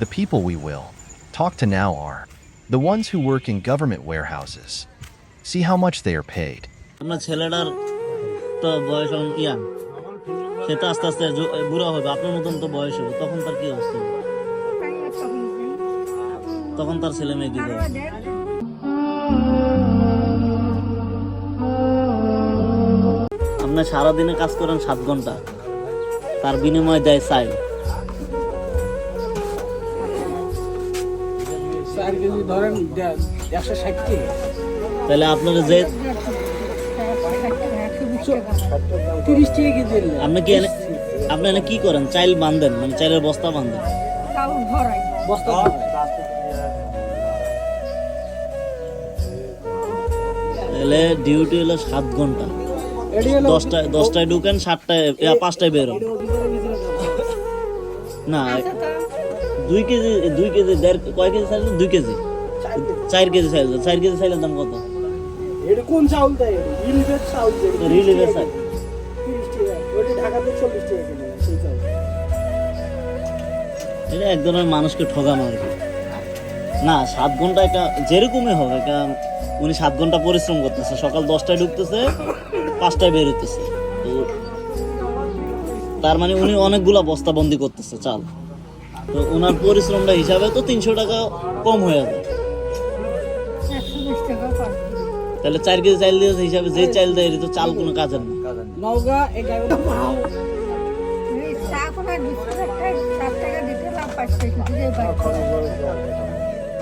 The people we will talk to now are the ones who work in government warehouses. See how much they are paid. আপনার ছেলেটার তো বয়স এখন young সে তো আস্তে আস্তে জ- বুড়া হবে, আপনার মতন তো বয়স হবে, তখন তার কি অবস্থা হবে? তখন তার ছেলে মেয়ে কি করবে আপনি সারাদিনে কাজ করেন সাত ঘণ্টা, তার বিনিময়ে দেয় চাই চার কেজি ধরেন একশো ষাট টাকা তাহলে আপনার যে তিরিশ টাকা কেজি আপনি কি এনে আপনি এনে কি করেন? চাইল বান্ধেন মানে চাইলের বস্তা বান্ধেন বস্তা তাহলে ডিউটি হলো সাত ঘণ্টা। দশটায় দশটায় ঢুকেন সাতটায় পাঁচটায় বেরোন না দুই কেজি দুই কেজি দেড় কয় কেজি চাইলেন? দুই কেজি। চার কেজি। চাইলেন। চার কেজি চাইলেন দাম কত? এটা কোন চাউল দেয় রিলিভের চাউল রিলিভের চাল তিরিশ টাকা। ওটি ঢাকাতে চল্লিশ টাকা সেই চাউল। এটা এক ধরনের মানুষকে ঠকানো আর কি না সাত ঘণ্টা একটা যেরকমই হোক একটা উনি সাত ঘণ্টা পরিশ্রম করতেছে। সকাল দশটায় ঢুকতেছে পাঁচটায় বের হইতেছে। তো তার মানে উনি অনেকগুলা বস্তাবন্দি করতেছে চাল। তো ওনার পরিশ্রমটা হিসাবে তো তিনশো টাকা কম হয়ে যাবে। তাহলে চার কেজি চাল দিয়ে হিসাবে যে চাল দেয় তো চাল কোনো কাজের না। নওগাঁ এগারো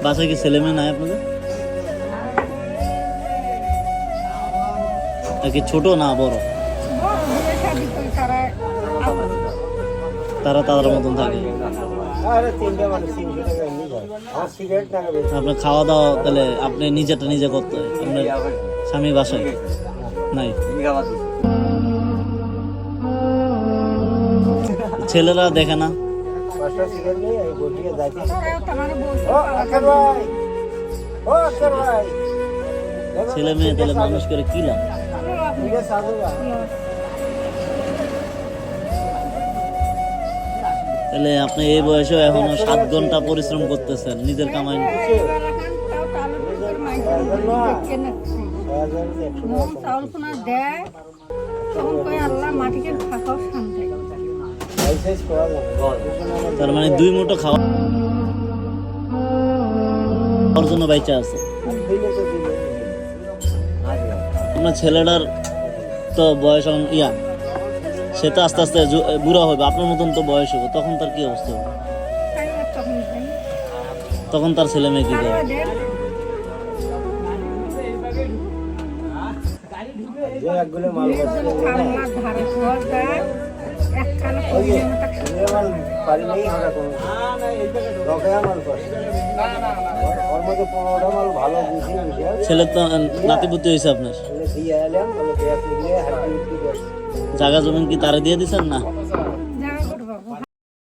বাসায় কি ছেলে মেয়ে নাই আপনাদের? নাকি ছোট না বড়? তারা তাদের মতন থাকে। আপনার খাওয়া দাওয়া তাহলে আপনি নিজেটা নিজে করতে আপনার স্বামী বাসায় নাই। ছেলেরা দেখে না। ছেলে মেয়ে তাহলে মানুষ করে কি লাভ? তাহলে আপনি এই বয়সেও এখনও সাত ঘণ্টা পরিশ্রম করতেছেন, নিজের কামাই তার মানে দুই মুঠো খাওয়া ওর বাইচা আছে। আপনার ছেলেটার তো বয়স ইয়া সে তো আস্তে আস্তে বুড়া হবে, আপনার মতন তো বয়স হবে, তখন তার কি অবস্থা? হবে তখন তার ছেলে মেয়ে কি করে? ছেলে তো নাতিপুতি হয়েছে আপনার? জায়গা জমিন কি তারা দিয়ে দিচ্ছেন না?